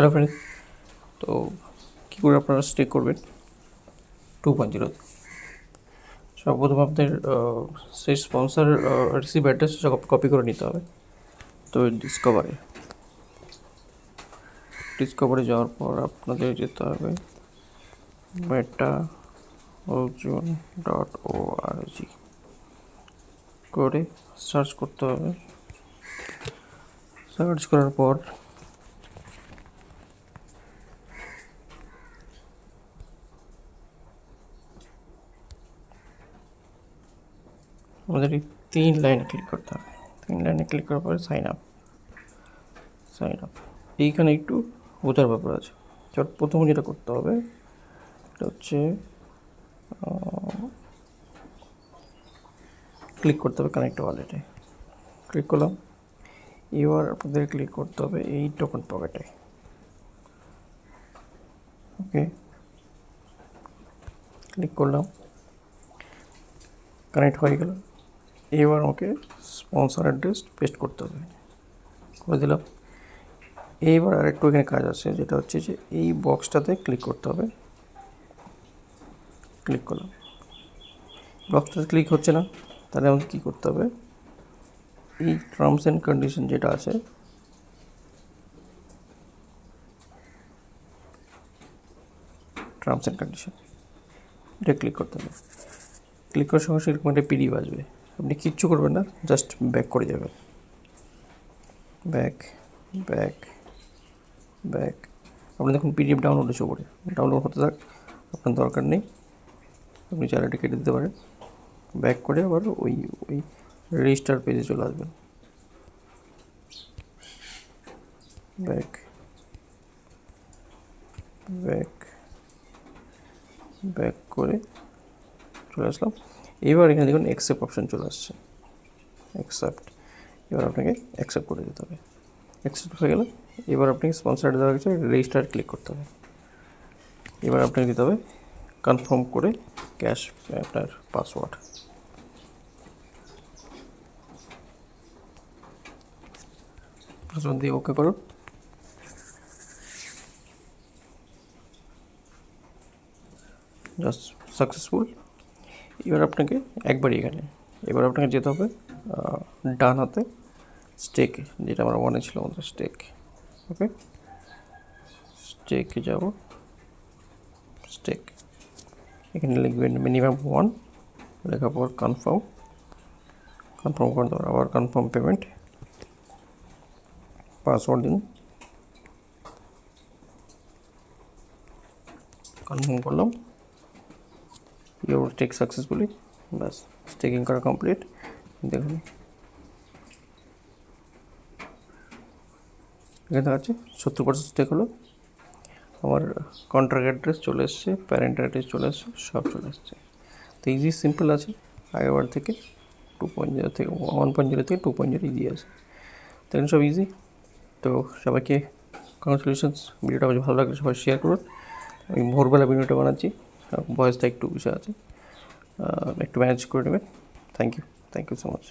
Hello friends তো কী করে আপনারা স্টে করবেন? টু পয়েন্ট জিরোতে সর্বপ্রথম আপনাদের সেই স্পন্সার রিসিভ অ্যাড্রেস কপি করে নিতে হবে। তো ডিসকভারে ডিসকভারে যাওয়ার পর আপনাদের যেতে হবে মেটা অর্জুন ডট ও আর জি করে সার্চ করতে হবে। সার্চ করার পর আমাদের এই তিন লাইনে ক্লিক করতে হবে। তিন লাইনে ক্লিক করার পরে সাইন আপ সাইন আপ এইখানে একটু বোঝার ব্যাপার আছে। এবার প্রথম যেটা করতে হবে এটা হচ্ছে ক্লিক করতে হবে কানেক্ট ওয়ালেটে ক্লিক করলাম। এবার আপনাদের ক্লিক করতে হবে এই টোকন পকেটে ওকে ক্লিক করলাম। কানেক্ট হয়ে গেল। এবার আমাকে স্পন্সর অ্যাড্রেস পেস্ট করতে হবে। করে দিলাম। এইবার আরেকটু এখানে কাজ আছে, যেটা হচ্ছে যে এই বক্সটাতে ক্লিক করতে হবে। ক্লিক করলাম। বক্সটাতে ক্লিক হচ্ছে না, তাহলে আমাকে কী করতে হবে? এই টার্মস অ্যান্ড কন্ডিশন যেটা আছে টার্মস অ্যান্ড কন্ডিশন এটা ক্লিক করতে হবে। ক্লিক করার সঙ্গে সেরকম একটা পিডিএফ আসবে। আপনি কিচ্ছু করবেন না জাস্ট ব্যাক করে যাবেন। ব্যাক ব্যাক ব্যাক আপনি দেখুন পিডিএফ ডাউনলোড হচ্ছে উপরে। ডাউনলোড হতে থাক, আপনার দরকার নেই। আপনি চ্যানেলটা কেটে দিতে পারেন। ব্যাক করে আবার ওই ওই রেজিস্টার পেজে চলে আসবেন। ব্যাক ব্যাক ব্যাক করে চলে আসলাম। এবার এখানে দেখুন অ্যাকসেপ্ট অপশন চলে আসছে। অ্যাকসেপ্ট এবার আপনাকে অ্যাকসেপ্ট করে দিতে হবে। অ্যাকসেপ্ট হয়ে গেলে এবার আপনাকে স্পন্সার দেওয়া গেছে রেজিস্টার ক্লিক করতে হবে। এবার আপনাকে দিতে হবে কনফার্ম করে ক্যাশ আপনার পাসওয়ার্ড পাসওয়ার্ড দিয়ে ওকে করুন। জাস্ট সাকসেসফুল এবার আপনাকে একবারই এখানে, এবার আপনাকে যেতে হবে ডান হাতে স্টেকে যেটা আমার মনে ছিল আমাদের স্টেক ওকে স্টেকে যাব স্টেক এখানে লিখবেন মিনিমাম ওয়ান লেখার পর কনফার্ম কনফার্ম করে দেওয়ার আবার কনফার্ম পেমেন্ট পাসওয়ার্ড দিন কনফার্ম করলাম ইউর স্টেক সাকসেসফুলি ব্যাস স্টেকিং করা কমপ্লিট দেখুন। এখানে দেখাচ্ছে সত্তর পার্সেন্ট স্টেক হলো। আমার কন্ট্রাক্ট অ্যাড্রেস চলে এসছে প্যারেন্ট অ্যাড্রেস চলে এসছে, সব চলে এসছে। তো ইজি সিম্পল আছে। আগেরবার থেকে টু পয়েন্ট জিরো থেকে ওয়ান পয়েন্ট জিরো থেকে টু পয়েন্ট জিরো ইজি আছে। তো সব ইজি তো সবাইকে কংগ্রেচুলেশনস ভিডিওটা ভালো লাগলে সবাই শেয়ার করুন। আমি ভোরবেলা ভিডিওটা বানাচ্ছি। ভয়েসটা একটু বিষয় আছে একটু ম্যানেজ করে নেবেন। Thank you thank you so much